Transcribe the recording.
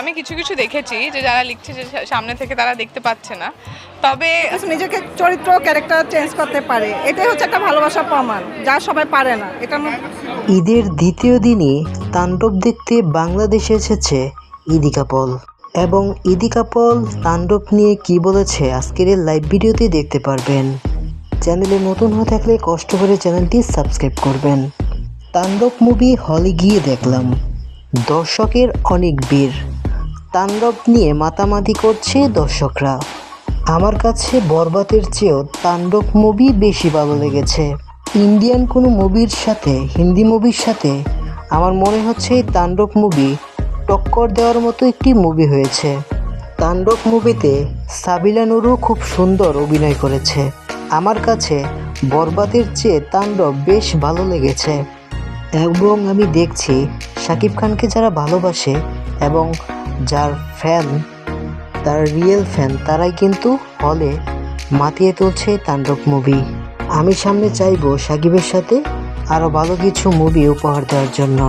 আমি কিছু কিছু দেখেছি যে যারা লিখছে যে সামনে থেকে তারা দেখতে পাচ্ছে না। তবে নিজেকে চরিত্র ক্যারেক্টার চেঞ্জ করতে পারে। এটাই হচ্ছে একটা ভালোবাসার প্রমাণ যা সবাই পারে না। এটা ঈদের দ্বিতীয় দিনই তাণ্ডব দেখতে বাংলাদেশে এসেছে ইদিকা পল। এবং ইদিকা পল তাণ্ডব নিয়ে কি বলেছে আজকের এই লাইভ ভিডিওতে দেখতে পারবেন। চ্যানেলে নতুন হয়ে থাকলে কষ্ট করে চ্যানেলটি সাবস্ক্রাইব করবেন। তাণ্ডব মুভি হলে গিয়ে দেখলাম। দর্শকের অনেক বীর তাণ্ডব নিয়ে মাতামাতি করছে দর্শকরা। আমার কাছে বরবাতের চেয়েও তাণ্ডব মুভি বেশি ভালো লেগেছে। ইন্ডিয়ান কোনো মুভির সাথে, হিন্দি মুভির সাথে আমার মনে হচ্ছে এই তাণ্ডব মুভি টক্কর দেওয়ার মতো একটি মুভি হয়েছে। তাণ্ডব মুভিতে সাবিলা নুরু খুব সুন্দর অভিনয় করেছে। আমার কাছে বরবাদের চেয়ে তাণ্ডব বেশ ভালো লেগেছে। এবং আমি দেখছি শাকিব খানকে যারা ভালোবাসে এবং যার ফ্যান তার রিয়েল ফ্যান তারাই কিন্তু হলে মাতিয়ে তুলছে তাণ্ডব মুভি আমি সামনে চাইব সাকিবের সাথে আরও ভালো কিছু মুভি উপহার দেওয়ার জন্য।